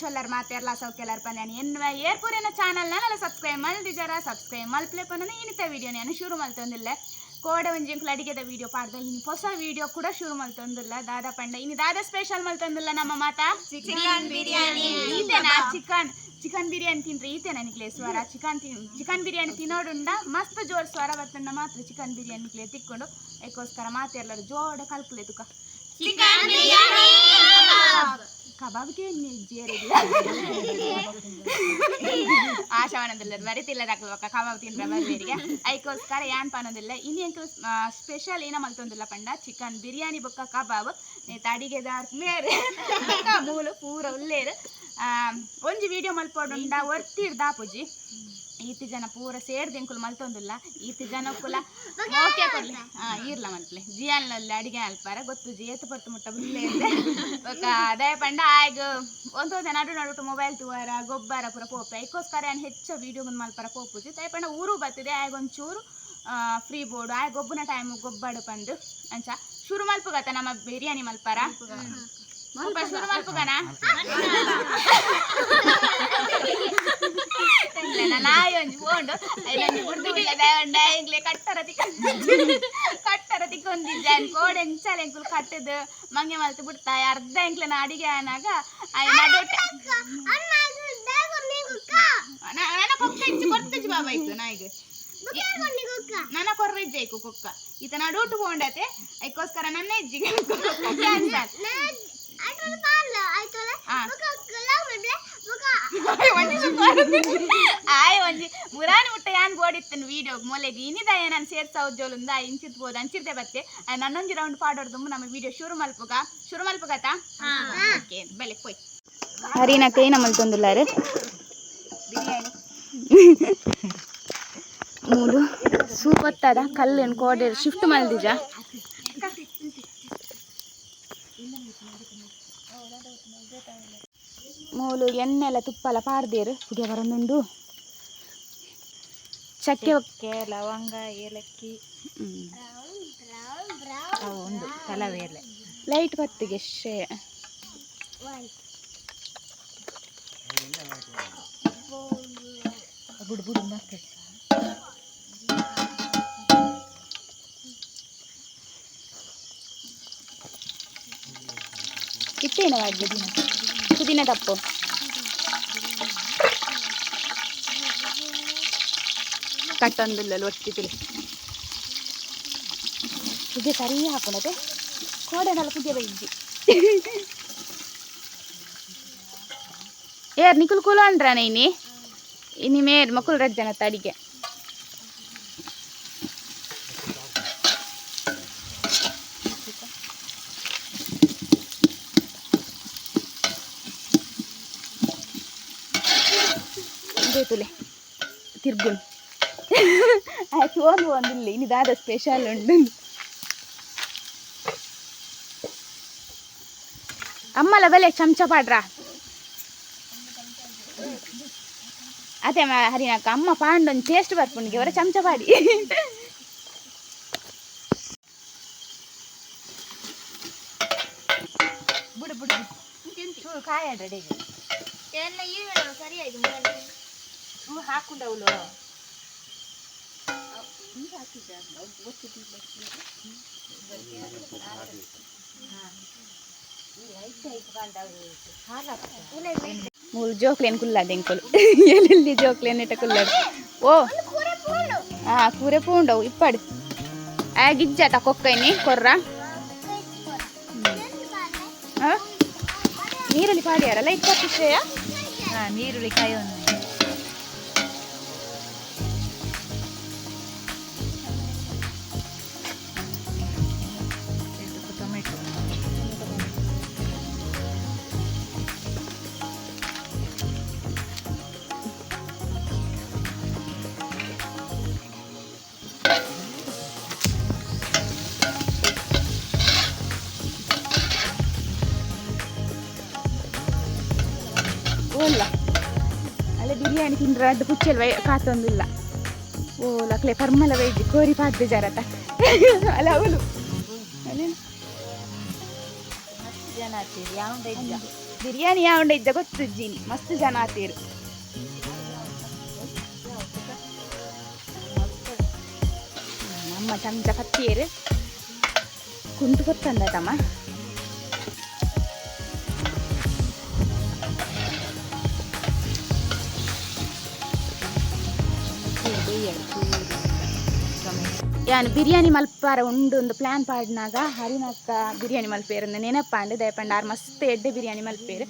ಚೊಲ್ಲರ್ ಮಾತೆರ್ಲ ಸೌಕೆಲ್ಲರ್ ಪನ್ಯಾನಿ ಎನ್ನುವ ಏರ್ಪುರಿನ ಚಾನಲ್ ನಾನೆಲ್ಲ ಸಬ್ಸ್ಕ್ರೈಬ್ ಮಲ್ದಿದ್ದಾರ ಸಬ್ಸ್ಕ್ರೈಬ್ ಮಲ್ಪ್ಲೆ ಪನ್ನ ಇನ್ನಿತ ವಿಡಿಯೋ ನಾನು ಶುರು ಮಲ್ತೊಂದಿಲ್ಲ ಕೋಡ ಒಂಜಿಂಕ್ಲ ಅಡಿಗೆದ ವಿಡಿಯೋ ಪಾಡ್ದ. ಇನ್ನು ಹೊಸ ವಿಡಿಯೋ ಕೂಡ ಶುರು ಮಲ್ತೊಂದಿಲ್ಲ ದಾದಾ ಪಂಡ ಇನ್ನು ದಾದಾ ಸ್ಪೆಷಲ್ ಮಲ್ತೊಂದಿಲ್ಲ ನಮ್ಮ ಮಾತ? ಚಿಕನ್ ಬಿರಿಯಾನಿ. ಈತೇನಾ? ಚಿಕನ್ ಚಿಕನ್ ಬಿರಿಯಾನಿ ತಿಂದ್ರೆ. ಈತೆ ನನಗೆ ಸ್ವರ? ಚಿಕನ್ ತಿನ್ ಚಿಕನ್ ಬಿರಿಯಾನಿ ತಿನ್ನೋಡುಂಡ ಮಸ್ತ್ ಜೋರ್ ಸ್ವರ ಬರ್ತಂದ ಮಾತ್ರ ಚಿಕನ್ ಬಿರಿಯಾನಿ ನಿಕ್ಲೆ ತಿಕ್ಕೊಂಡು ಅದಕ್ಕೋಸ್ಕರ ಮಾತೆಲ್ಲರೂ ಜೋಡ ಕಲ್ಪಲೆ ತುಕ. ಚಿಕನ್ ಬಿರಿಯಾನಿ ಕಬಾಬ್ ತಿನ್ನಿ ಜೇರಿಗೆ ಆಶಾವನದಿಲ್ಲ ಬರಿತಿಲ್ಲ ದಾಖಲ್ವಕ್ಕ ಕಬಾಬ್ ತಿಂದ್ರೆ ಬರ್ಬೇರಿಗೆ ಅದಕ್ಕೋಸ್ಕರ ಏನ್ ಪನ್ನೋದಿಲ್ಲ ಇನ್ನು ಎಂಕ್ ಸ್ಪೆಷಲ್ ಏನ ಮಲ್ತೊಂದಿಲ್ಲ ಪಂಡ. ಚಿಕನ್ ಬಿರಿಯಾನಿ ಬೊಕ್ಕ ಕಬಾಬ್. ಅಡಿಗೆದಾರ್ ಮೇರೆ. ಮೂಲು ಪೂರ ಉಲ್ಲೇರು. ಒಂಜಿ ವಿಡಿಯೋ ಮಲ್ಪೊಡುಂಡ ಒರ್ತಿರ್ ದಾಪುಜಿ. ಈತಿ ಜನ ಪೂರ ಸೇರ್ದು ಎಂಕುಲು ಮಲ್ತೊಂದಿಲ್ಲ ಈತಿ ಜನ ಕುಲ ಓಕೆ ಕೊಡ್ಲಿ. ಹಾ ಇರ್ಲ ಮಲ್ಪಲೆ ಜಿಯಾಲ್ನಲ್ಲಿ ಅಡಿಗೆ ಅಲ್ಪಾರ ಗೊತ್ತು ಜಿ ಎತ್ತು ಪತ್ತು ಮುಟ್ಟ ಬಿಡ್ಲೆ ఒక ಅದೇ ಪಂಡ ಆಗ ಒಂದೊಂದು ನಡು ನಡುಟು ಮೊಬೈಲ್ ತುವರ ಗೊಬ್ಬರ ಪೂರ ಪೋಪೆ. ಐಕೋಸ್ಕರ ಏನು ಹೆಚ್ಚು ವೀಡಿಯೋ ಬಂದು ಮಲ್ಪರ ಪೋಪುಜಿ. ದಯ ಪಂಡ ಊರು ಬತ್ತಿದೆ ಆಗ ಒಂಚೂರು ಫ್ರೀ ಬೋರ್ಡ್ ಆಯ್ ಗೊಬ್ಬನ ಟೈಮ್ ಗೊಬ್ಬಡು ಬಂದು ಅಂಚ ಶುರು ಮಲ್ಪುಗತ್ತ ನಮ್ಮ ಬಿರಿಯಾನಿ ಮಲ್ಪರ? ಶುರು ಮಲ್ಪುಗನ? ನಾಯಿ ಒಂಜಿ ಬೋಂಡು ಬಿಡ್ಲದ ಉಂಡ ಇಂಗ್ಲೆ ಕಟ್ಟರ ತಿಕ್ಕ ಕಟ್ಟರ ತಿಕ್ಕೊಂದಿದ್ದಾನ್ ಕೋಡೆ ಎಂಚಾಲ ಎಂಕುಲು ಕಟ್ಟದು ಮಂಗೆ ಮಲ್ತು ಬಿಡ್ತಾಯ ಅರ್ಧ ಎಂಕ್ಲೆನ ಅಡಿಗೆ ಆನಾಗ ನನ್ನ ಕೊಕ್ಕ ಇಚ್ಚು ಕೊರ್ತಜಿ ಬಾಬಾ ಇತ್ತು ನಾಯಿಗೆ ನನ್ನ ಕೊರ್ರ ಇಜ್ಜೈಕು ಕುಕ್ಕ ಈತ ನಡೋಟು ಬೋಂಡತೆ ಅದಕ್ಕೋಸ್ಕರ ನನ್ನ ಇಜ್ಜಿಗೆ ಕ್ಯಾನ್ಸಲ್ ಆಯ್ ಒಂಜಿ ಮುರಾನಿ ಮುಟ್ಟ ಯಾನ್ ಗೋಡಿತ್ತನ್ ವಿಡಿಯೋ ಮೊಲೆಗೆ ಇನಿದ ನಾನು ಸೇರ್ಸ ಉಜ್ಜೋಲುಂದ ಇಂಚಿತ್ ಬೋದು ಅಂಚಿರ್ದೆ ಬತ್ತೆ. ನನ್ನೊಂಜಿ ರೌಂಡ್ ಪಾಡೋರ್ದು ನಮ್ಮ ವಿಡಿಯೋ ಶುರು ಮಲ್ಪುಗ. ಶುರು ಮಲ್ಪುಗತ ಓಕೆ ಬೆಲೆ ಪೋಯ್. ಹರಿನ ಕೈನ ಮಲ್ತೊಂದುಲ್ಲಾರು ಬಿರಿಯಾನಿ. ಮೂಲು ಸೂಪತ್ತದ ಕಲ್ಲು ಕೋಡೆ ಶಿಫ್ಟ್ ಮಲ್ದಿಜ. ಮೂಲು ಎಣ್ಣೆಲ್ಲ ತುಪ್ಪಲ ಪಾಡ್ದೇರು ಪುಡಿಯ ಬರೊಂದುಂಡು ಚಕ್ಕೆ ಚಕ್ಕೆ ಲವಂಗ ಏಲಕ್ಕಿ. ಒಂದು ಉಂಡು ಕಲವೆ ಎಲೆ. ಲೈಟ್ ಬತ್ತಿಗೆ ಶೇ ಬುಡು ಬುಡು ಮಸ್ತ್ ಇಟ್ಟೇನವಾಗಿ ಪುದೀನ ತಪ್ಪು. ಕಟ್ಟೊಂದಿಲ್ಲ ಒಟ್ಟಿತಿಲಿ ಪುಜೆ ಸರಿ ಹಾಕೊಂಡತೆ. ಕೋಡೆನಲ್ಲ ಪುಗೆ ಬೈಜಿ ಏರ್ ನಿಕುಲ್ ಕುಲ ಅಂಡ್ರ ನೈನಿ ಇನಿ ಮೇರ್ ಮಕ್ಕಳು ರಜ್ಜನ ತಡಿಗೆ. ಒಂದಿಲ್ಲ ಇನ್ನಿದಾದ ಸ್ಪೆಷಲ್ ಉಂಡು ಅಮ್ಮಲ ಬೆಲೆ ಚಮಚ ಪಾಡ್ರ ಅದೇ ಮ ಹರಿನಾಕ ಅಮ್ಮ ಪಾಂಡೊಂದು ಟೇಸ್ಟ್ ಬರ್ಪುಂಡಿಗೆ ಅವರ ಚಮಚ ಪಾಡಿ ಬುಡು ಬುಡು ಚೂರು ಕಾಯ ರೆಡಿಗೆ ಹ್ಞೂ ಹಾಕೊಂಡವಳು ಮೂರು ಜೋಕ್ಲೇನ್ ಕುಲ್ಲದ ಎಂಕುಲು ಎಲ್ಲೆಲ್ಲಿ ಜೋಕ್ಲೇನ್ ಇಟ್ಟ ಕುಲ್ಲದ ಓ ಹಾ ಕೂರೆ ಪೂಂಡವು ಇಪ್ಪಡು ಆ ಗಿಜ್ಜಾತ ಕೊಕ್ಕೈನಿ ಕೊರ್ರ ಆ? ನೀರಲ್ಲಿ ಪಾಡ್ಯಾರಲ್ಲ ಇಪ್ಪತ್ತು ವಿಷಯ ಹಾಂ ನೀರುಳ್ಳಿ ಕಾಯಿ ಒಂದು ಬಿರಿಯಾನಿ ಅದು ಅಡ್ಡು ಪುಚ್ಚಲ್ ವೈ ಕಾತೊಂದಿಲ್ಲ. ಓ ಲಕ್ಲೆ ಪರ್ಮಲ ವೈದ್ಯ ಕೋರಿ ಪಾಡ್ದೆ ಜರತ ಅಲ್ಲ, ಅವಳು. ಜನ ಇದ್ದ? ಬಿರಿಯಾನಿ ಯಾವಂಡ ಇದ್ದ ಜೀನಿ ಮಸ್ತ್ ಜನ ಆತೀರು ನಮ್ಮ ಚಮಚ ಕತ್ತಿಯರು ಕುಂತು ಗೊತ್ತಂದ ತಮ್ಮ? ಯಾನು ಬಿರಿಯಾನಿ ಮಲ್ಪಾರ ಉಂಡು ಒಂದು ಪ್ಲಾನ್ ಪಾಡಿನಾಗ ಹರಿನಕ್ಕ ಬಿರಿಯಾನಿ ಮಲ್ಪೇರು ನೆನಪಾಂಡು, ದಯಪಂಡ ಆರು ಮಸ್ತ್ ಎಡ್ಡೆ ಬಿರಿಯಾನಿ ಮಲ್ಪೇರು.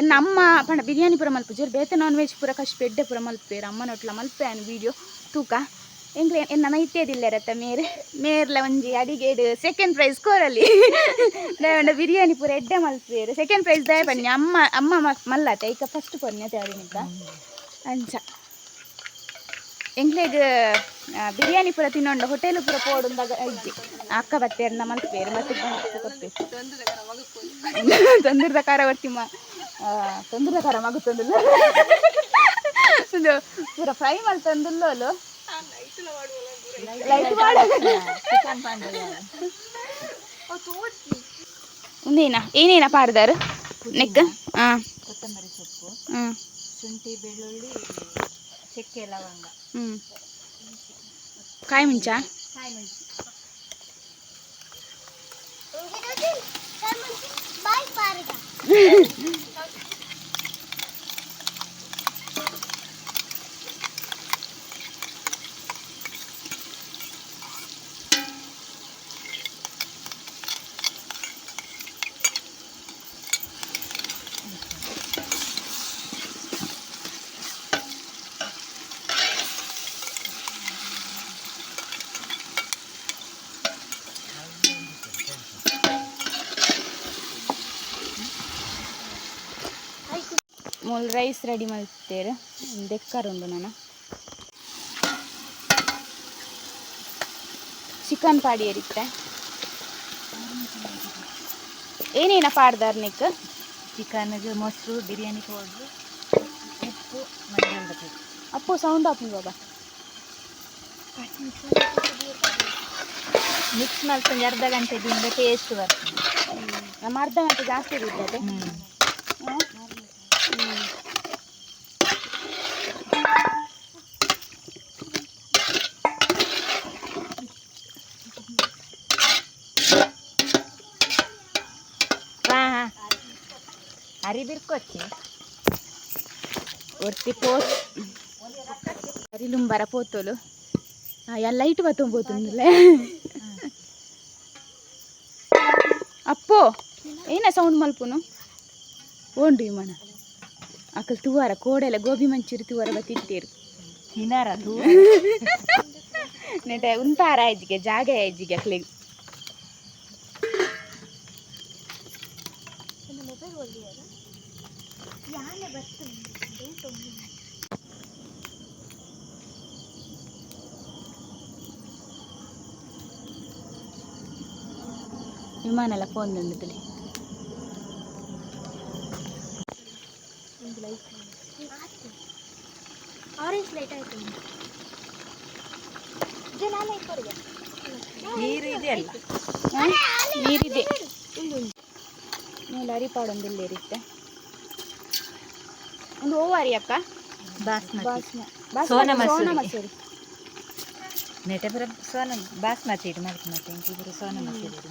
ಎನ್ನ ಅಮ್ಮ ಪಂಡ ಬಿರಿಯಾನಿ ಪೂರ ಮಲ್ಪುಜೇರು ಬೇತೆ ನಾನ್ ವೆಜ್ ಪೂರ ಕಷ್ಟ ಎಡ್ಡೆ ಪೂರ ಮಲ್ಪೇರು. ಅಮ್ಮನೊಟ್ಲ ಮಲ್ಪೆ ಅನ್ ವಿಡಿಯೋ ತೂಕ. ಎಂಗ್ಲೆ ಎನ್ನ ಮೈತೇದಿಲ್ಲ ರತ್ತ ಮೇರೆ? ಮೇರ್ಲ ಒಂಜಿ ಅಡಿಗೆಡು ಸೆಕೆಂಡ್ ಪ್ರೈಸ್ ಕೋರಲ್ಲಿ ದಯಪಂಡ ಬಿರಿಯಾನಿ ಪೂರ ಎಡ್ಡೆ ಮಲ್ಪೇರು. ಸೆಕೆಂಡ್ ಪ್ರೈಸ್ ದಯಪಂಡ, ಅಮ್ಮ ಅಮ್ಮ ಮಲ್ಲತ್ತೆ. ಈಗ ಫಸ್ಟ್ ಪೊನ್ನೆ ತೇವರಿನಿದ್ದ ಅಂಚ. ಎಂಗ್ಲೆಗ್ ಬಿರಿಯಾನಿ ಪೂರ ತಿನ್ನೊಂಡ ಹೋಟೆಲ್ ಪೂರ ಪೋಡುಂದಾಗ ಇಜ್ಜಿ ಅಕ್ಕ ಬತ್ತೇರ್ನ ಮಲ್ಪೇರು ಮತ್ತೆ ತೊಂದಿರದ ಕಾರ ಬರ್ತಿಮ್ಮ ತೊಂದಿರದ ಕಾರ ಮಗು ತಂದಿಲ್ಲ. ಒಂದು ಪೂರ ಫ್ರೈ ಮಾಡಿ ತಂದಿಲ್ಲೋಲು ಲೈಟ್ ಒಂದೇನ ಏನೇನ ಪಾಡ್ದಾರು? ನೆಕ್ ಹಾಂ ಕೊತ್ತಂಬರಿ ಸೊಪ್ಪು ಹ್ಞೂ ಶುಂಠಿ ಬೆಳ್ಳುಳ್ಳಿ ಚಕ್ಕೆ ಲವಂಗ. काय म्हणच्या बाय ರೈಸ್ ರೆಡಿ ಮಾಡ್ತೇವೆ ದೆಕ್ಕರುಂಡು ನಾನು ಚಿಕನ್ ಪಾಡಿ ಇರುತ್ತೆ ಏನೇನ ಪಾಡ್ದಾರ್ ನಿಕ್? ಚಿಕನ್ಗೆ ಮೊಸರು ಬಿರಿಯಾನಿ ಪೌಡ್ರು ಉಪ್ಪು ಮಸಾಲೆ ಅಪ್ಪು ಸೌಂಡ್ ಆಫ್ ಬಾಬಾ ಮಿಕ್ಸ್ ಮಾಡ್ಕೊಂಡು ಅರ್ಧ ಗಂಟೆ ದಿಂದ ಟೇಸ್ಟ್ ಬರ್ತದೆ ನಮ್ಮ ಅರ್ಧ ಗಂಟೆ ಜಾಸ್ತಿ ಇರುತ್ತೆ ಹ್ಮ್. ಹಾ ಹಾ ಬಿರ್ಕೊಚ್ಚಿ ಒರ್ತಿ ಪೋತ್ ಅರಿಲುಂಬರ ಪೋತೋಲು. ಎಲ್ಲ ಇಟ್ಟು ಬತ್ತೊಂಬೋತುಂದಿಲ್ಲ ಅಪ್ಪೋ ಏನ ಸೌಂಡ್ ಮಲ್ಪುನು? ಓಂಡು ಮನ ಅಕಲ್ ತುವಾರ ಕೋಡೆಲ್ಲ ಗೋಬಿ ಮಂಚೂರಿ ತುವಾರ ಬತ್ತಿತ್ತೇರು ಹಿನಾರ ನೆಟ ಉಂತಾರ ಇಜ್ಜಿಗೆ ಜಾಗ ಇಜ್ಜಿಗೆ ಅಕ್ಲಿಗೆ. ಫೋನ್ ತಂದಿದ್ದಲ್ಲಿ ಆರೆಂಜ್ ಲೈಟ್ ಆಯ್ತು. ನೀರಿದೆ ನೀರಿದೆ ಮೇಲೆ ಅರಿಪಾಡೊಂದಿಲ್ಲ ಇರುತ್ತೆ. ಒಂದು ಓವಾರಿ ಅಕ್ಕ. ಬಾಸ್ಮತಿ. ಬಾಸ್ಮ ಸೋನಾ ಬಾಸ್ಮತಿ ಸೋನಾ ಮಸೂರಿ. ಮಸೂರಿ. ನೆಟೆ ಬರ ಸೋನ ಬಾಸ್ಮತಿ ಇಡು ಮಾಡ್ತೀನಿ ಸೋನ ಮಸೂರಿ ಇಡು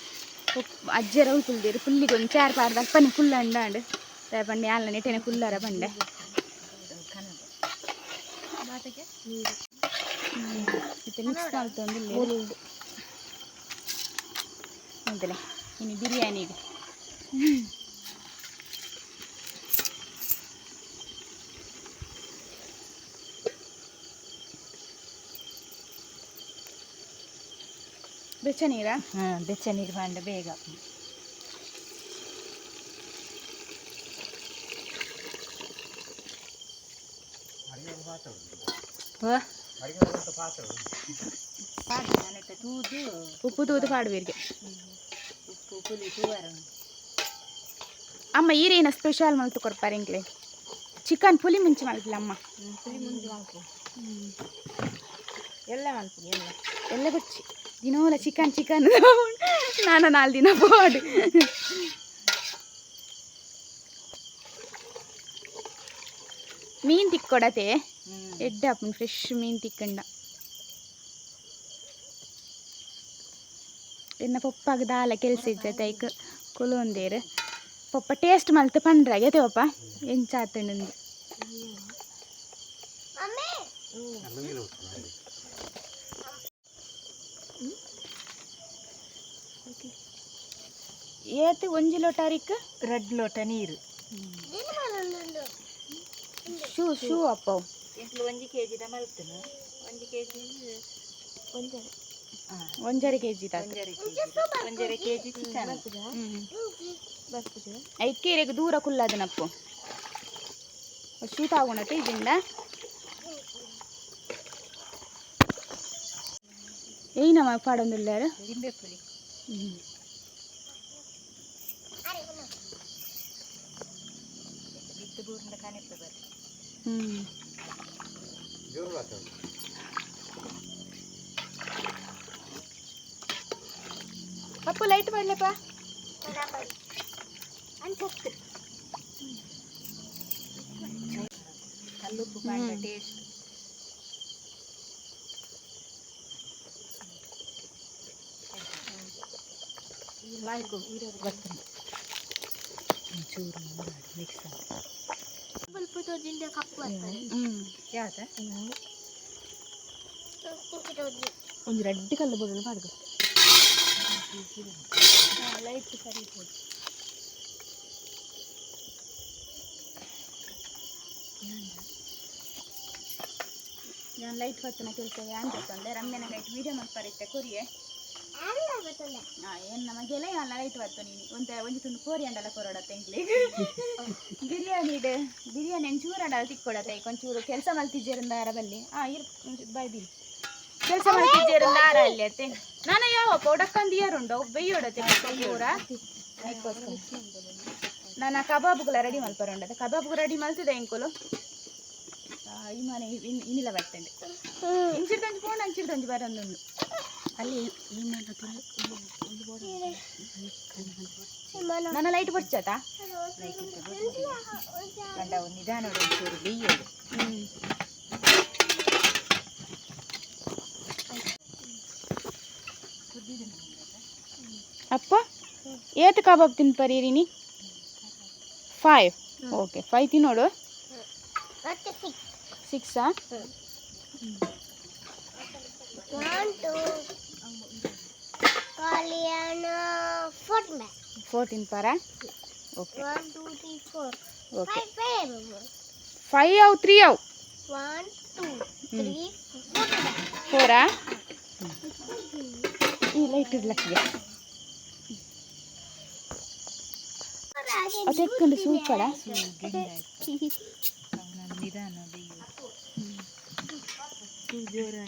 ಅಜ್ಜರ ಉಳ್ಕುಲ್ದೇರು ಫುಲ್ಲಿಗೆ ಒಂದು ಚಾರ್ ಪಾರ್ ಅಪ್ಪನೆ ಫುಲ್ ಅಂಡಾಂಡ್ ಪಂಡೆ ಆಲ ನೆಟೆನೆ ಫುಲ್ಲರ ಬಂಡೆ ಮತ್ತೆ ಮಿಕ್ಸ್ ಇದೆ ಅಂತಲೇ ಇನ್ನು ಬೆಚ್ಚ ನೀರಾ ಹಾಂ ಬೆಚ್ಚ ನೀರು ಬಂಡ ಬೇಗ ಓ ನಾನಂತ ತೂದು ಉಪ್ಪು ತೂದು ಪಾಡುವೀರಿಗೆ ಉಪ್ಪು ಪುಲಿ ತೂವಾರ ಅಮ್ಮ ಈರೇನ ಸ್ಪೆಷಲ್ ಮಲ್ತು ಕೊಡ್ಪಾರ ಇಂಕ್ಲೆ ಚಿಕನ್ ಪುಲಿ ಮುಂಚೆ ಮಲ್ತಿಲ್ಲ ಅಮ್ಮ ಪುಲಿ ಮುಂದೆ ಮಾಡ್ಕೊ ಎಲ್ಲ ಮಾಡ್ತೀನಿ ಎಲ್ಲ ಎಲ್ಲ ಗೊಚ್ಚಿ ದಿನೋಲ ಚಿಕನ್ ಚಿಕನ್ ನಾನು ನಾಲ್ಕು ದಿನ ಪಾಡು ಮೀನ್ ತಿಕ್ಕೊಡತೆ ಎಡ್ಡ ಅಪ್ಪನ ಫ್ರೆಶ್ ಮೀನ್ ತಿಕ್ಕಂಡ. ಎನ್ನ ಪಪ್ಪಾಗ ದಾಲ ಕೆಲಸ ಇದ್ದತೆ ಐಕ್ ಕೊಲೊಂದೇರು. ಪಪ್ಪ ಟೇಸ್ಟ್ ಮಲ್ತು ಪಂಡ್ರ ಗೆತೆ ಪಪ್ಪ? ಎಂಚಾತಂಡು ಏತು ಒಂಜಿ ಲೋಟಾರಿಕ್ ರೆಡ್ ಲೋಟ ನೀರು ಶೂ ಶೂ ಅಪ್ಪ ಅವು. ಎಂಟ್ಲು ಒಂಜಿ ಕೆ ಜಿದ ಮಲ್ತನು ಒಂಜಿ ಕೆ ಜಿ ಹಾಂ ಒಂಜರೆ ಕೆ ಜಿ ತಾತ ಒಂಜರೆ ಕೆ ಜಿ ಒಂಜರೆ ಕೆ ಜಿ ಚಿಕನ್ ಐಕ್ಕೇರೆಗೆ ದೂರ ಕುಲ್ಲದನಪ್ಪು ಶೂ ತಾಗುಣತೆ ಇದಿಂದ ಏನಮ್ಮ ಪಾಡೊಂದುಲ್ಲಾರು ಲಿಂಬೆ ಪುಳಿ ಬಿತ್ತು ಬೂರಿಂದ ಕಾಣಿಸ್ತಾ ಬರ್ರಿ ಹ್ಮ್ ಅಪ್ಪು ಲೈಟ್ ಮಾಡ್ಲಪ್ಪ ಕಲ್ಲುಪ್ಪು ಪಾಂಡ ಟೇಸ್ಟ್ ಬರ್ತದೆ ಒಂಚೂರು ಮಾಡಿ ಮಿಕ್ಸ್ ಸ್ವಲ್ಪ ತೋದಿಂದ ಕಪ್ಪು ಬರ್ತದೆ ಹ್ಮ್ ಯಾವ್ದ ಒಂದು ರೆಡ್ ಕಲ್ಲು ಬೋಡಲು ಪಾಡ್ದು ಲೈಟ್ ಸರಿ ಹೋಗಿ ನಾನು ಲೈಟ್ ಹೊತ್ತನ ಕೇಳ್ತೇವೆ ಅಂತ ತಂದೆ ರಮ್ಯನ ಲೈಟ್ ವಿಡಿಯೋ ಮಾಡ್ಪಾರಿತ್ತೆ ಕೊರಿಯೆ ಹಾ ಏನು ನಮಗೆಲ್ಲ ಯಾನ್ ಲೈಟ್ ಬರ್ತು ನೀನು. ಒಂದು ಒಂದು ತುಂಡು ಕೋರಿ ಅಂಡಲ ಕೊರೋಡ ತೆಂಗ್ಲಿ ಬಿರಿಯಾನಿ ಇದೆ. ಬಿರಿಯಾನಿ ಒಂಚೂರು ಅಂಡಲ ತಿಕ್ಕೊಡತ್ತೆ ಈಗ ಒಂಚೂರು ಕೆಲಸ ಮಲ್ತಿದ್ದೇರಿಂದ ಬಲ್ಲಿ. ಹಾಂ ಇರ್ ಬಿ ಕೆಲಸ ಮಲ್ತಿದ್ದೇರಿಂದ ಆರ ಅಲ್ಲಿ ಅತ್ತೆ ನಾನು ಯಾವ ಪೌಡಕ್ಕಂದು ಯಾರುಂಡು ಬೆಯ್ಯೋಡತ್ತೆ ಪೂರ ನಾನು ಕಬಾಬ್ಗಳ ರೆಡಿ ಮಲ್ಪರುಂಡತ್ತೆ ಕಬಾಬ್ಗೆ ರೆಡಿ ಮಲ್ತಿದೆ ಎಂಕುಲು ಈ ಮನೆ ಇನ್- ಇನ್ನಿಲ್ಲ ಬರ್ತೇನೆ. ಇಂಚಿಡ್ದೊಂದು ಫೋನ್ ಅಂಚಿಡ್ದೊಂದು ಬರೊಂದುಂಡು ಅಲ್ಲಿ ನನ್ನ ಲೈಟ್ ಬರ್ಚತಾ ಗಂಡ ಒಂದು ನಿಧಾನ ಒಂಚೂರು ಬೇಯೋದು. ಅಪ್ಪ ಏತ್ ಕಬಾಬ್ ತಿನ್ಪರೀರಿನಿ ಫೈವ್ ಓಕೆ ಫೈವ್ ತಿನ್ನೋಡು. ಸಿಕ್ಸಾ six ಸಿಕ್ಸಾ one to ಕಾಲಿಯನ್ fort back fourteen ಪರ okay one two three four okay five five five ಅವು ತ್ರೀ ಅವು one two three fourth back ಫೋರಾ ಈ ಲೈಟ್ ಇಡ್ಲಕ್ಕೆ ಅದಕ್ಕೊಂದು ಸೂಪಡ ಅವನನ್ನು ನಿಧಾನ ಬೇಯೋದು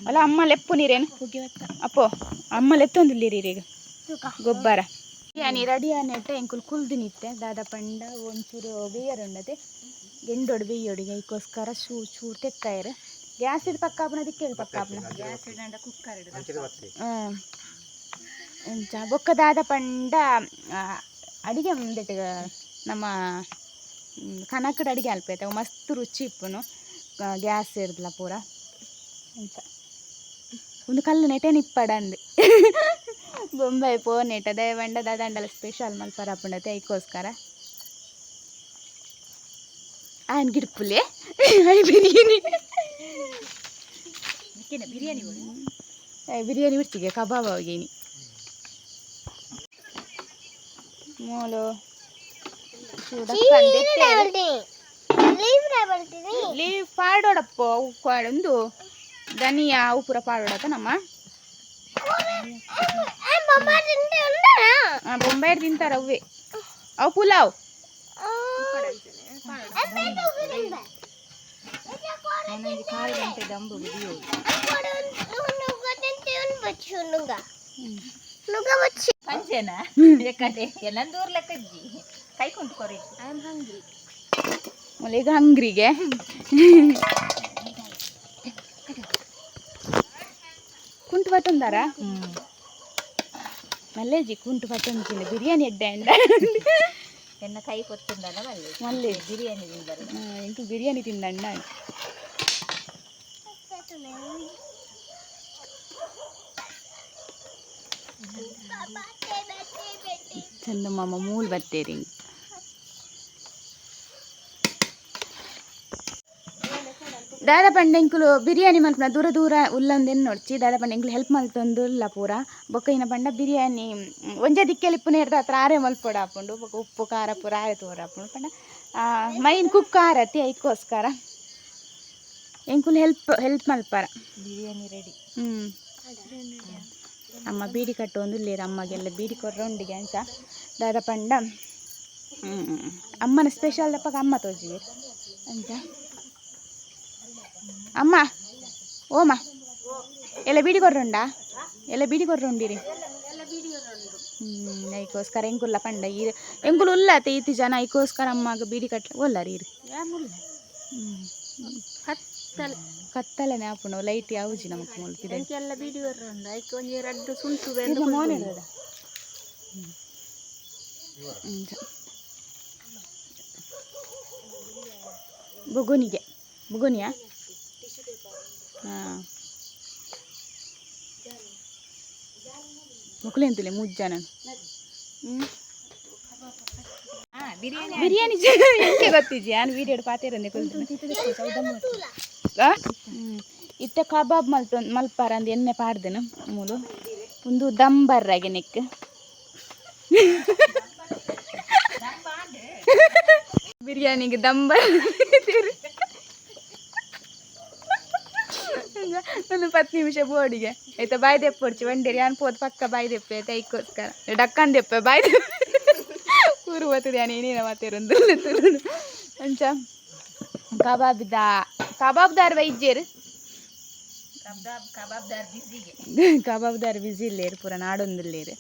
ಅಲ್ಲ ಅಮ್ಮ ಲೆಪ್ಪು ನೀರೇನು ಅಪ್ಪೋ ಅಮ್ಮ ಲೆತ್ತೊಂದಿಲ್ಲಿರಿ ಈಗ. ಗೊಬ್ಬರ. ಯಾನಿ ರೆಡಿ ಅನ್ನಟ್ಟೆ ಎಂಕುಲ್ ಕುಲ್ದು ನಿತ್ತೆ. ದಾದ ಪಂಡ ಒಂಚೂರು ಬೇಯರುಂಡದೆ ಗೆಂಡೋಡು ಬೇಯೋಡಿಗೆ ಅದಕ್ಕೋಸ್ಕರ ಶೂ ಚೂರು ತೆಕ್ಕಾಯರು ಗ್ಯಾಸ್ ಇದು ಪಕ್ಕ ಆಪನ ಅದಕ್ಕೆ ಹೇಳಿ ಪಕ್ಕ ಆಪನ. Gas ಇಡಂಡ cooker. ಎಂಚ ಬೊಕ್ಕ ದಾದ ಪಂಡ ಅಡಿಗೆ ಮುಂದೆಟ್ ನಮ್ಮ ಕನಕಡ ಅಡಿಗೆ ಅಲ್ಪೈತೆ ಮಸ್ತ್ ರುಚಿ ಇಪ್ಪುನು. ಗ್ಯಾಸ್ ಇರ್ದಲ್ಲ ಪೂರ. ಎಂತ ಒಂದು ಕಲ್ಲು ನೆಟೆ ನಿಪ್ಪಡ ಅಂದೆ ಬೊಂಬೈ ಪೋ ನೆಟ ದಯವಂಡ ದಾದಂಡಲ ಸ್ಪೆಷಲ್ ಮಲ್ಪರ ಪುಂಡತೆ ಐಕೋಸ್ಕರ ಆನ್ ಗಿಡ್ಪುಲೆ ಐ ಬಿರಿಯಾನಿ ನಿಕ್ಕಿನ ಬಿರಿಯಾನಿ ಬೋಡು ಏ, ಬಿರಿಯಾನಿ ಬಿಡ್ತಿಗೆ ಕಬಾಬ್ ಅವಗೇನಿ ಮೂಲು ಲೀವ್ ಪಾಡೋಡಪ್ಪ ಒಂದು ಧನಿಯಾ ಉಪ್ಪುರ ನಮ್ಮ? ಬೊಂಬೈ ಬೊಂಬಾಯಿ ತಿಂತಾರ ಅವೇ ಅವು ಬಿಡಿಯೋದು ಪಂಚನಾ? ಯಾಕಂದ್ರೆ ಎಲ್ಲಂದೂರ್ ಲೆಕ್ಕಜ್ಜಿ ಕೈ ಕುಂತು ಕೊರಿ ಮళ్ళీ ಈಗ ಹಂಗ್ರಿಗೆ. ಕುಂಟು ಪತ್ತೊಂದಾರ ಹ್ಮ್ ಮಲ್ಲೇಜಿ ಕುಂಟು ಪತ್ತೊಂದಿಲ್ಲ ಬಿರಿಯಾನಿ ಎಡ್ಡೆ ಅಂಡ ಎನ್ನ ಕೈ ಕೊತ್ತುಂದಲ್ಲ ಮಲ್ಲಿ ಮಲ್ಲೆ ಬಿರಿಯಾನಿ ತಿಂದರು ಇಂಟು ಬಿರಿಯಾನಿ ತಿಂದಂಡ ಚಂದ ಮಾಮ ಮೂಲ್ ಬತ್ತೇರಿ ದಾದ ಪಂಡ ಎಂಕುಲು ಬಿರಿಯಾನಿ ಮಲ್ಪನ ದೂರ ದೂರ ಉಲ್ಲಂದೆನ್ ನೋಡ್ಚಿ ದಾದ ಪಂಡ ಎಂಕುಲು ಹೆಲ್ಪ್ ಮಲ್ತೊಂದುಲ್ಲ ಪೂರ. ಬೊಕ್ಕ ಇನ್ನ ಪಂಡ ಬಿರಿಯಾನಿ ಒಂಜೆ ದಿಕ್ಕೆಲಿ ಇಪ್ಪುನ ನೇರ್ದ ಹತ್ರ ಆರೆ ಮಲ್ಪೊಡ ಹಾಕೊಂಡು ಬೊಕ್ಕ ಉಪ್ಪು ಖಾರ ಪೂರ ಆರೆ ತೋರ ಹಾಕೊಂಡು ಪಂಡ ಮೈನ್ ಕುಕ್ ಆರತಿ ಐಕೋಸ್ಕರ ಎಂಕುಲು ಹೆಲ್ಪ್ ಹೆಲ್ಪ್ ಮಲ್ಪಾರ. ಬಿರಿಯಾನಿ ರೆಡಿ ಹ್ಞೂ ಅಮ್ಮ ಬೀಡಿ ಕಟ್ಟೊಂದು ಇಲ್ಲೇರ ಅಮ್ಮಗೆಲ್ಲ ಬೀಡಿ ಕೊರ್ರೊಂಡಿಗೆ ಅಂಚ. ದಾದ ಪಂಡ ಹ್ಮ್. ಅಮ್ಮನ ಸ್ಪೆಷಲ್ ದಪ್ಪಗ ಅಮ್ಮ ತೋಜಿವೆ ಅಂತ ಅಮ್ಮ, ಓಮ, ಎಲ್ಲ ಬೀಡಿ ಕೊರ್ರುಂಡ ಎಲ್ಲ ಬೀಡಿ ಕೊರ್ರುಂಡಿರಿ ಹ್ಮ್, ಐಕೋಸ್ಕರ ಎಂಕುಲ್ಲ ಪಂಡ ಈ ಎಂಕುಲು ಉಲ್ಲ ಈತಿ ಜನ ಐಕೋಸ್ಕರ ಅಮ್ಮಗ ಬೀಡಿ ಕಟ್ಲ, ಒಲ್ಲರಿ ಇರಿ ಕತ್ತಲೆ ಲೈಟ್ ಒಂಜಿ ರಡ್ಡು ಸುಂಟು ಇದು ಮೋನೆ ಇಡೋದ? ಹ್ಮ್. ಬುಗುನಿಗೆ, ಬುಗುನಿಯಾ ಹಾಂ ಮಕ್ಕಳು ಎಂತಿಲ್ಲ ಮುಜ್ಜ ನಾನು ಹಾ ಬಿರಿಯಾನಿ ಬಿರಿಯಾನಿ ಎಂಕೆ ಗೊತ್ತಿಜ್ಜಿ ನಾನು ವೀಡಿಯೋ ಪಾತೇರಂದೆ ಇತ್ತ ಕಬಾಬ್ ಮಲ್ತ ಮಲ್ಪಾರ ಅಂದ್ ಎಣ್ಣೆ ಪಾಡ್ದೆನು ಮೂಲು ಒಂದು ದಮ್ ಬರ್ರಾಗೆ ನೆಕ್ ಬಿರಿಯಾನಿಗೆ ದಮ್ ಬರ್ ಒಂದು ಪತ್ತು ನಿಮಿಷ ಬೋಡಿಗೆ ಆಯ್ತಾ ಬಾಯ್ ದೆಪ್ಪ ಹೊಡ್ಚಿ ಒಂಡೇರಿ ಅನ್ ಪೋದ್ ಪಕ್ಕ ಬಾಯ್ ದೆಪ್ಪೆ ಆಯ್ತಾ ಐಕೋಸ್ಕರ ಡಕ್ಕನ್ ದೆಪ್ಪೆ ಬಾಯ್ ಊರು ಬರ್ತದೆ ನಾನು ಏನೇನ ಮಾತೇರೊಂದು ಅಂಚ ಕಬಾಬ್ದ ಕಬಾಬ್ದಾರ್ ವೈದ್ಯರು ಕಬಾಬ್ ಕಬಾಬ್ದಾರ್ ಬಿಸಿಗೆ ಕಬಾಬ್ದಾರ್ ಬಿಸಿ ಇಲ್ಲೇರು ಪೂರ ನಾಡೊಂದಿಲ್ಲೇರು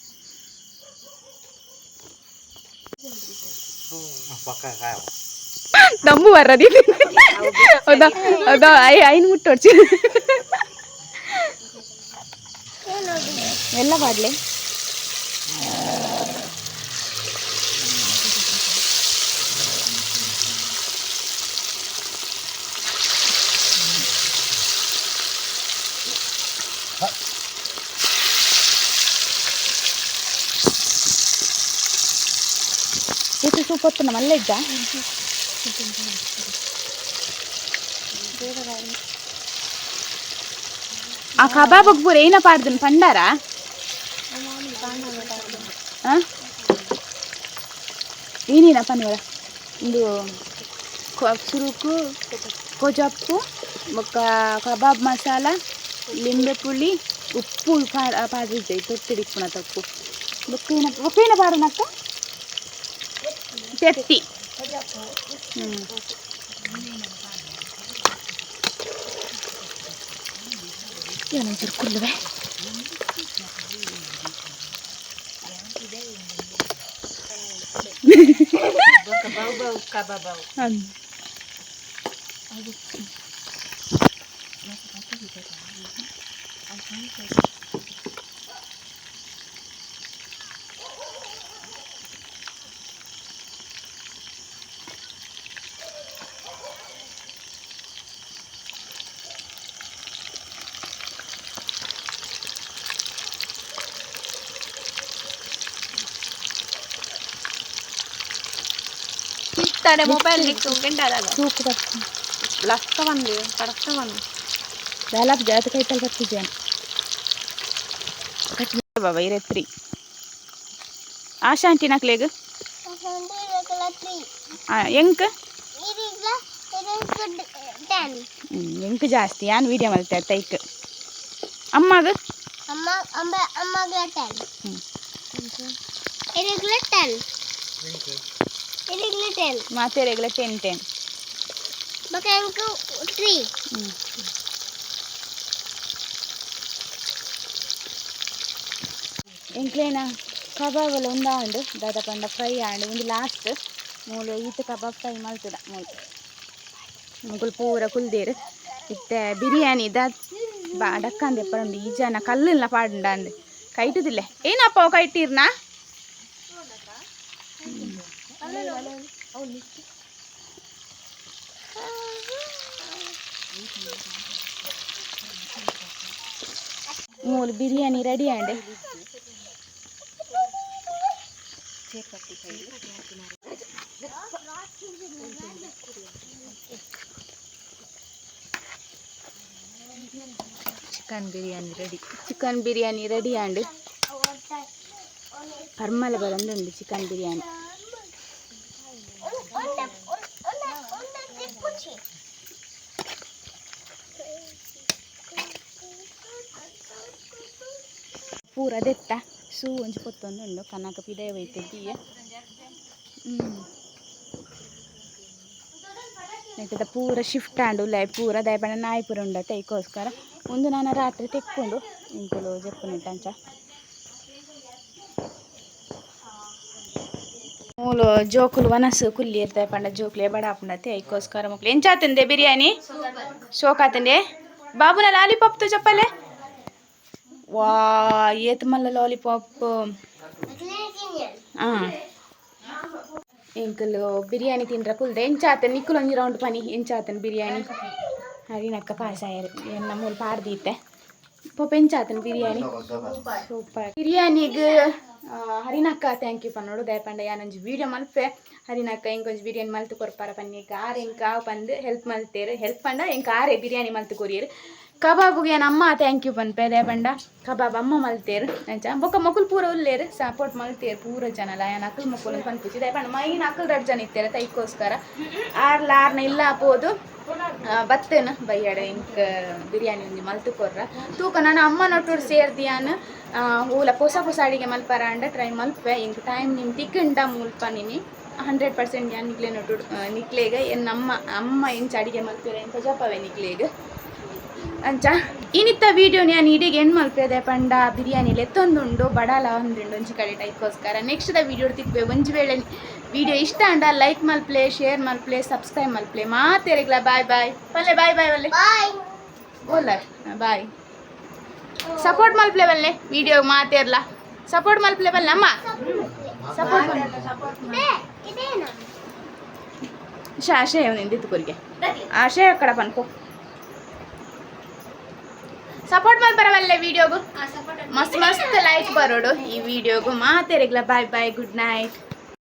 ದಮ್ಮು ಬರದಿ ಹೌದಾ ಹೌದಾ ಐ ಐನ್ ಮುಟ್ಟೋಡ್ಚಿ ಎಲ್ಲ ಮಾಡ್ಲಿ ಇದು ಸೂಪ್ ಹೊತ್ತು ಮಲ್ಲ ಇದ್ದ ಕಬಾಬ್ ಪೂರ ಏನ ಪಾಡ್ದನ್ ಪಂಡಾರ? ಆ? ಏನೇನ ಪನ್ನೀರ ಕೊ- ಸುರುಕು ಕೊಜಪ್ಪು ಕಬಾಬ್ ಮಸಾಲ, ಲಿಂಬೆ ಪುಳಿ, ಉಪ್ಪು ಪಾಡಿದ್ದೆ ತೊಟ್ಟಿಡಿಪ್ಪುನ ತಪ್ಪು ಬೊಕ್ಕೇನ ಬೊಕ್ಕೇನ ಪಾಡನಕ್ಕ ತೆತ್ತಿ. ಹ್ಞೂ ಏನಂತಾರೆ ಕುಲ್ಲುವೆ ಕಬಾಬ್ ಕಬಾಬ್ ಹ್ಮ್. ಇತ್ತಾಡೆ ಮೊಬೈಲ್ ಹಿಡ್ಕೊಂಡಾದಾಗ ಸೂಪ್ ಬರ್ತೀನಿ ಲಕ್ಕ ಬಂದು ಕಡಕ್ಕ ಬಂದು ದಾಲಾಪ್ ಜಾತ ಕೈತಲ್ ಬರ್ತಿದ್ದೇನೆ ಕಟ್ ಬಾಬಾ ಇರತ್ರಿ ಆಶಾ ಆಂಟಿ ನಕ್ಲೇಗ ಎಂಕ್ ಹ್ಞೂ ಎಂಕ್ ಜಾಸ್ತಿ ಯಾನ್ ವೀಡಿಯೋ ಮಲ್ತೆ ತೈಕ್ ಅಮ್ಮಗ ಅಮ್ಮ ಅಮ್ಮ ಅಮ್ಮಗೆ ಟೆನ್ ಹ್ಮ್. ಇರಿಗ್ಲೆ ಟೆನ್ এগুলো 10 মাছের এগুলো 10 10 বাকি আমাকে 3 ఇంట్లోన కబాబులు ఉందా అండు దాదాపండ ఫ్రై అండి ఉంది లాస్ట్ మూలు ఈత కబాబ్ ఫ్రై మల్తుడ మూలు ముగ్గులు పూర కుల్దీరు ఇత్తే బిర్యానీ దా డక్కంది ఎప్పుడు ఉంది ఈజాన కల్లులా పాడుండా అండి కైటుదిలే ఏనా పో కైటీర్నా മോൾ biryani റെഡിയാണ്ട് chicken biryani ready chicken biryani ready റെഡിയാണ്ട് പർമല പോലെ ഉണ്ട് ചിക്കൻ ബിരിയാണി ಪೂರ ದೆತ್ತ ಸೂ ಒಂಜಿ ಪೊತ್ತೊಂದುಂಡು ಕನಕ ಪಿದಯ ಒಯ್ತೆ ದೀಯ ನೆತ್ತ ಪೂರ ಶಿಫ್ಟ್ ಆಂಡು ಉಲ್ಲಾಯ್ ಪೂರ ದಯಪಣ ನಾಯಿ ಪೂರ ಉಂಡ ತೈಕೋಸ್ಕರ ಒಂದು ನಾನು ರಾತ್ರಿ ತೆಕ್ಕೊಂಡು ಇಂಕುಲು ಜಪ್ಪುನಿಟ್ಟ ಅಂಚ ಮೂಲು ಜೋಕುಲು ವನಸು ಕುಲ್ಲಿ ಇರ್ತಾವೆ ಪಂಡ ಜೋಕುಲೆ ಬಡಾಪುಂಡತೆ ಐಕೋಸ್ಕರ ಮಕ್ಕಳು ಎಂಚಾತಂದೆ ಬಿರಿಯಾನಿ ಶೋಕಾತಂದೆ బాబున లాలీపాప్తో చెప్పలే వా ఏత మళ్ళీ లాలీపాప్ ఇంకలు బిర్యానీ తినరా కుల్దే ఎంచాతన్ నిక్కులు ಒಂಜಿ ರೌಂಡ್ ಪನಿ ಎಂಚಾತನ್ ಬಿರಿಯಾನಿ ಹರಿನಕ್ಕ ಪಾಸ ಆಯರು ಎನ್ನ ಮೂಲ ಪಾರ್ದಿತ್ತೆ ಪೊಪ ಎಂಚಾತನ್ ಬಿರಿಯಾನಿ ಸೂಪರ್ ಬಿರಿಯಾನಿಗೆ ಹರಿನಕ್ಕ ಥ್ಯಾಂಕ್ ಯು ಪನ್ನೋಡು ದಯಪಂಡ ಯಾನಂಜಿ ವೀಡಿಯೋ ಮಲ್ಪೆ ಹರಿನಕ್ಕ ಇಂಕೊಂಜಿ ಬಿರಿಯಾನಿ ಮಲ್ತು ಕೊರ್ಪಾರ ಪನ್ನಿಕ ಆರೆ ಇಂಕ ಪಂದು ಹೆಲ್ಪ್ ಮಲ್ತೇರು ಹೆಲ್ಪ್ ಪಂಡ ಇಂಕ ಆರೆ ಬಿರಿಯಾನಿ ಮಲ್ತು ಕೊರಿಯರು ಕಬಾಬುಗೆ ನಮ್ಮ ಥ್ಯಾಂಕ್ ಯು ಪೇದೆ ಬಂಡ ಕಬಾಬ್ ಅಮ್ಮ ಮಲ್ತೇರು ಅಂಚ ಬೊಕ್ಕ ಮಕ್ಕಳು ಪೂರ ಉಲ್ಲೇರು ಸಪೋರ್ಟ್ ಮಲ್ತೇರು ಪೂರ ಜನ ಲಯನ್ ಅಕ್ಕಲ್ ಮಕ್ಕಳು ಪನ್ಪುಜಿ ದಯಪಂಡ ಮೈನ್ ಅಕ್ಕಲ್ ರಡ್ ಜನ ಇತ್ತೇರ ತೈಕೋಸ್ಕರ. ಆರ್ಲ ಆರ್ನ ಇಲ್ಲ ಆಪೋದು ಬತ್ತೇನು ಬೈಯಾಡ ಇಂಕ್ ಬಿರಿಯಾನಿ ಒಂದು ಮಲ್ತು ಕೊರ್ರ. ತೂಕ ನಾನು ಅಮ್ಮ ನೊಟ್ಟುಡು ಸೇರ್ದಿಯಾನು ಹೂಲ ಹೊಸ ಹೊಸ ಅಡಿಗೆ ಮಲ್ಪಾರ ಅಂಡ ಟ್ರೈ ಮಲ್ಪೆ. ಇಂಕ್ ಟೈಮ್ ನಿಮ್ ತಿಕ್ಕಂಡ ಮುಲ್ಪನಿನಿ. ಹಂಡ್ರೆಡ್ ಪರ್ಸೆಂಟ್ ಯಾನ್ ನಿಕ್ಲೆ ನೊಟ್ಟು ನಿಕ್ಲೇಗ, ಏನು ಅಮ್ಮ ಅಮ್ಮ ಇಂಚ ಅಡಿಗೆ ಮಲ್ತೀರ ಇಂಕ ಜಪ್ಪವೆ ನಿಕ್ಲೆಗ್. ಅಂಚ. ಇನ್ನಿತ್ತ ವಿಡಿಯೋ ನಾನು ಇಡೀಗೆ ಹೆಣ್ಣು ಮಲ್ಪೇದೆ ಪಂಡ? ಬಿರಿಯಾನಿ ಎತ್ತೊಂದುಂಡು ಬಡಾಲ ಒಂದುಂಡು ಒಂಜಿ ಕಡೆ ಟೈಪ್ಗೋಸ್ಕರ. ನೆಕ್ಸ್ಟ್ ದ ವಿಡಿಯೋ ತಿಕ್ವೆ ಒಂಜಿ ವೇಳೆ ವಿಡಿಯೋ ಇಷ್ಟ ಅಂಡ ಲೈಕ್ ಮಲ್ಪ್ಲೆ ಶೇರ್ ಮಲ್ಪ್ಲೆ ಸಬ್ಸ್ಕ್ರೈಬ್ ಮಲ್ಪ್ಲೆ ಮಾತೇರಿಗ್ಲ ಬಾಯ್ ಬಾಯ್ ಪಲ್ಲೆ ಬಾಯ್ ಬಾಯ್ ಒಲ್ಲೆ ಬಾಯ್ ಓಲ್ಲ ಬಾಯ್ ಸಪೋರ್ಟ್ ಮಲ್ಪ್ಲೆ ಬಲ್ಲೆ ವಿಡಿಯೋ ಮಾತೇರ್ಲ ಸಪೋರ್ಟ್ ಮಲ್ಪ್ಲೆ ಬಲ್ಲ ಅಮ್ಮ. ಸಪೋರ್ಟ್ ಶಾಶೆ ಆಶಯ ನಿಂದಿತ್ತು ಕೊರಿಗೆ? ಆಶಯ ಕಡ ಪನ್ಕೋ ಸಪೋರ್ಟ್ ಮಾಡಿ ಬರವಲ್ಲೇ ವಿಡಿಯೋಗು ಮಸ್ತ್ ಮಸ್ತ್ ಲೈಕ್ ಬರೋಡು ಈ ವಿಡಿಯೋಗು ಮಾತೇರಿಗ್ಲ ಬಾಯ್ ಬಾಯ್ ಗುಡ್ ನೈಟ್